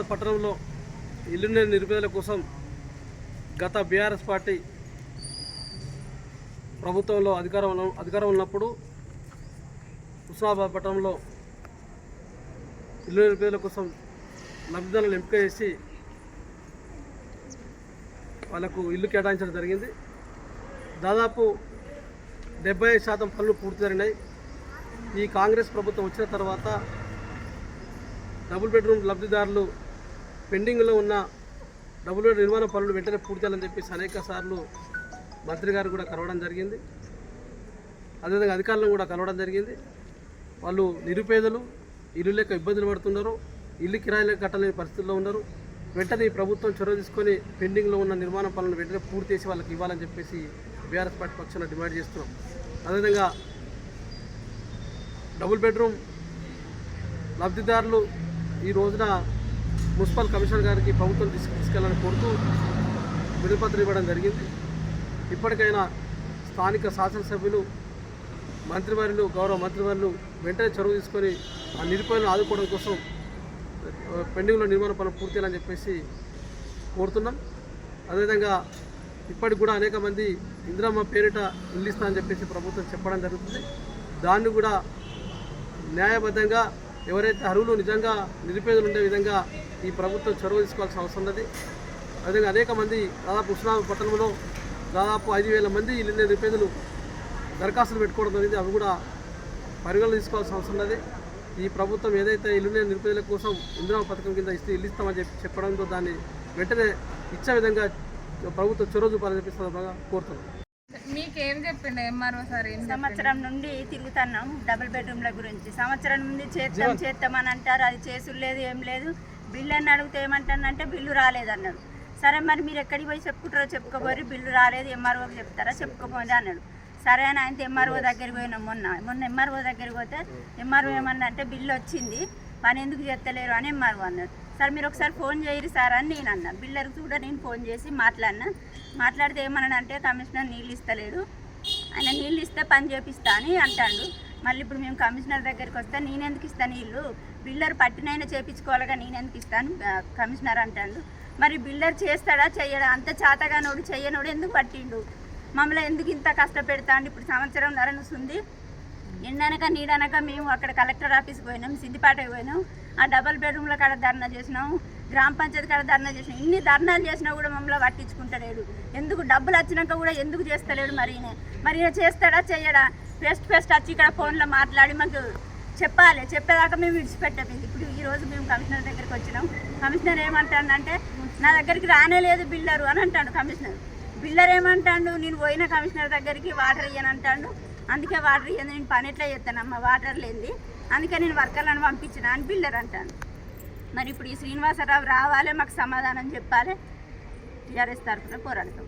హైదరాబాద్ పట్టణంలో ఇల్లు నిరుపేదల కోసం గత బీఆర్ఎస్ పార్టీ ప్రభుత్వంలో అధికారం అధికారం ఉన్నప్పుడు హుస్నాబాద్ పట్టణంలో ఇల్లు నిరుపేదల కోసం లబ్ధిదారులను ఎంపిక చేసి వాళ్ళకు ఇల్లు కేటాయించడం జరిగింది. దాదాపు డెబ్బై శాతం పనులు పూర్తి జరిగినాయి. ఈ కాంగ్రెస్ ప్రభుత్వం వచ్చిన తర్వాత డబుల్ బెడ్రూమ్ లబ్ధిదారులు పెండింగ్లో ఉన్న డబుల్ బెడ్ నిర్మాణ పనులు వెంటనే పూర్తి చేయాలని చెప్పేసి అనేక సార్లు మంత్రి గారు కూడా కలవడం జరిగింది. అదేవిధంగా అధికారులను కూడా కలవడం జరిగింది. వాళ్ళు నిరుపేదలు ఇల్లు లేక ఇబ్బందులు పడుతున్నారు ఇల్లు కిరాయిలు కట్టలేని పరిస్థితుల్లో ఉన్నారు. వెంటనే ఈ ప్రభుత్వం చొరవ తీసుకొని పెండింగ్లో ఉన్న నిర్మాణ పనులను వెంటనే పూర్తి చేసి వాళ్ళకి ఇవ్వాలని చెప్పేసి బీఆర్ఎస్ పార్టీ పక్షాన డిమాండ్ చేస్తున్నాం. అదేవిధంగా డబుల్ బెడ్రూమ్ లబ్ధిదారులు ఈ రోజున మున్సిపల్ కమిషనర్ గారికి ప్రభుత్వం తీసుకు తీసుకెళ్ళాలని కోరుతూ వినపత్రం ఇవ్వడం జరిగింది. ఇప్పటికైనా స్థానిక శాసనసభ్యులు మంత్రివర్యులు గౌరవ మంత్రివర్యులు వెంటనే చొరవ తీసుకొని ఆ నిరుపేదలను ఆదుకోవడం కోసం పెండింగ్లో నిర్మాణ పనులు పూర్తి చెప్పేసి కోరుతున్నాం. అదేవిధంగా ఇప్పటికి కూడా అనేక మంది ఇందిరమ్మ పేరిట ఇల్లు అని చెప్పేసి ప్రభుత్వం చెప్పడం జరుగుతుంది. దాన్ని కూడా న్యాయబద్ధంగా ఎవరైతే అర్హులు నిజంగా నిరుపేదలు ఉండే విధంగా ఈ ప్రభుత్వం చొరవ తీసుకోవాల్సిన అవసరం ఉన్నది. అదేవిధంగా అనేక మంది దాదాపు ఉస్మానాబాద్ పట్టణంలో దాదాపు ఐదు వేల మంది ఇల్లు నిరుపేదలు దరఖాస్తులు పెట్టుకోవడం జరిగింది అవి కూడా పరిగణలో తీసుకోవాల్సిన అవసరం ఉన్నది. ఈ ప్రభుత్వం ఏదైతే ఇల్లు లేని నిరుపేదల కోసం ఇందిరా పథకం కింద ఇస్తే ఇల్లు ఇస్తామని చెప్పి చెప్పడంతో దాన్ని వెంటనే ఇచ్చే విధంగా ప్రభుత్వం చొరవ చూపాలని చెప్పి సందర్భంగా కోరుతున్నాం. మీకేం చెప్పిండు ఎంఆర్ఓ సార్? సంవత్సరం నుండి తిరుగుతున్నాం డబుల్ బెడ్రూమ్ల గురించి. సంవత్సరం నుండి చేద్దాం చేద్దామని అంటారు. అది చేసుడు లేదు ఏం లేదు. బిల్లు అని అడిగితే ఏమంటానంటే బిల్లు రాలేదు అన్నాడు సరే మరి మీరు ఎక్కడికి పోయి చెప్పుకుంటారో చెప్పుకోబోరు బిల్లు రాలేదు ఎంఆర్ఓకి చెప్తారా? చెప్పుకోపోండి అన్నాడు. సరే అని ఆయన ఎంఆర్ఓ దగ్గరికి పోయినాం మొన్న. మొన్న ఎంఆర్ఓ దగ్గరికి పోతే ఎంఆర్ఓ ఏమన్నా అంటే బిల్లు వచ్చింది పని ఎందుకు చెప్తలేరు అని ఎంఆర్ఓ అన్నాడు. సార్ మీరు ఒకసారి ఫోన్ చేయరు సార్ అని నేను అన్నా. బిల్లర్కి కూడా నేను ఫోన్ చేసి మాట్లాడినా. మాట్లాడితే ఏమన్నా అంటే కమిషనర్ నీళ్ళు ఇస్తలేడు. ఆయన నీళ్ళు ఇస్తే పని చేపిస్తా అని అంటాడు. మళ్ళీ ఇప్పుడు మేము కమిషనర్ దగ్గరికి వస్తే నేనెందుకు ఇస్తాను ఇల్లు బిల్లర్ పట్టినైనా చేపించుకోవాలిగా నేనెందుకు ఇస్తాను? కమిషనర్ అంటాడు. మరి బిల్లర్ చేస్తాడా చెయ్యడా? అంత చాతగానోడు చెయ్యనోడు ఎందుకు పట్టిండు? మమ్మల్ని ఎందుకు ఇంత కష్టపెడతాండు? ఇప్పుడు సంవత్సరం నరనుస్తుంది ఎండనక నీడనక మేము అక్కడ కలెక్టర్ ఆఫీస్కి పోయినాం సిద్దిపేటకి పోయినాం. ఆ డబల్ బెడ్రూమ్లో కాడ ధర్నా చేసినాం గ్రామ పంచాయతీ కాడ ధర్నా చేసినాం. ఇన్ని ధర్నాలు చేసినా కూడా మమ్మల్ని పట్టించుకుంటలేడు. ఎందుకు? డబ్బులు వచ్చినాక కూడా ఎందుకు చేస్తలేడు మరి మరి చేస్తాడా చేయడా ఫ్రెస్ట్ ఫ్రెస్ట్ వచ్చి ఇక్కడ ఫోన్లో మాట్లాడి మాకు చెప్పాలి. చెప్పేదాకా మేము విడిచిపెట్టాము ఇప్పుడు ఈరోజు మేము కమిషనర్ దగ్గరికి వచ్చినాం. కమిషనర్ ఏమంటాడంటే నా దగ్గరికి రానే లేదు బిల్లరు అని అంటాడు కమిషనర్. బిల్లర్ ఏమంటాడు నేను పోయిన కమిషనర్ దగ్గరికి వాటర్ ఇయ్యను అంటాడు. అందుకే వాటర్ ఇయ్యను నేను పని ఎట్లా చేస్తానమ్మా వాటర్ లేనిది. అందుకే నేను వర్కర్లను పంపించిన అని బిల్లర్ అంటాను మరి ఇప్పుడు ఈ శ్రీనివాసరావు రావాలి మాకు సమాధానం చెప్పాలి. టీఆర్ఎస్ తరఫున పోరాడతాం.